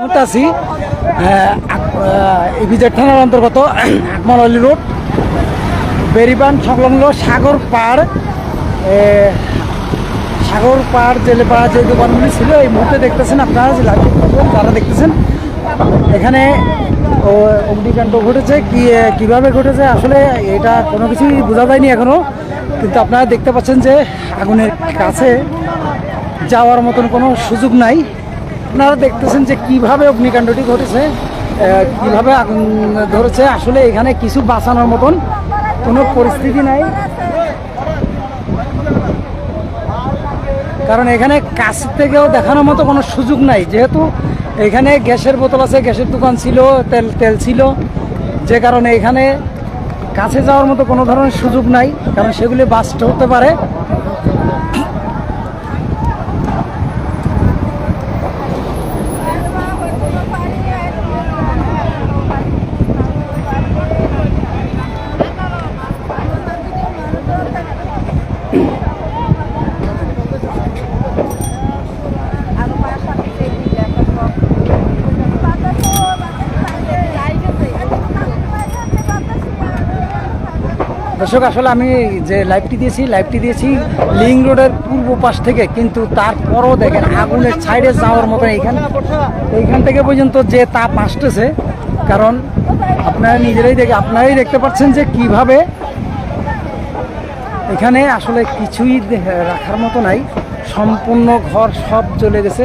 আছি ইভিজেড থানার অন্তর্গত আকমালি রোড, বেরিবান সংলগ্ন সাগর পাড় সাগর পাড় জেলেপাড়া যে দোকানগুলি ছিল, এই মুহূর্তে দেখতেছেন আপনারা যে লাইভ যারা দেখতেছেন। এখানে অগ্নিকাণ্ড ঘটেছে, কি কীভাবে ঘটেছে, আসলে এটা কোনো কিছুই বোঝা যায়নি এখনও, কিন্তু আপনারা দেখতে পাচ্ছেন যে আগুনের কাছে যাওয়ার মতন কোনো সুযোগ নাই। আপনারা দেখতেছেন যে কীভাবে অগ্নিকাণ্ডটি ঘটেছে কীভাবে আগুন ধরেছে, আসলে এখানে কিছু বাঁচানোর মতন কোনো পরিস্থিতি নাই। কারণ এখানে কাছ থেকেও দেখানোর মতো কোনো সুযোগ নাই, যেহেতু এখানে গ্যাসের বোতল আছে, গ্যাসের দোকান ছিল, তেল তেল ছিল। যে কারণে এখানে কাছে যাওয়ার মতো কোনো ধরনের সুযোগ নাই, কারণ সেগুলি বাস্ট হতে পারে। দর্শক, আসলে আমি যে লাইভটি দিয়েছি লাইভটি দিয়েছি লিং রোডের পূর্ব পাশ থেকে, কিন্তু তারপরও দেখেন আগুনের সাইডে যাওয়ার মতো এইখান এইখান থেকে পর্যন্ত যে তাপ আসতেছে, কারণ আপনারা নিজেরাই দেখে আপনারাই দেখতে পাচ্ছেন যে কীভাবে এখানে আসলে কিছুই রাখার মতো নাই। সম্পূর্ণ ঘর সব চলে গেছে।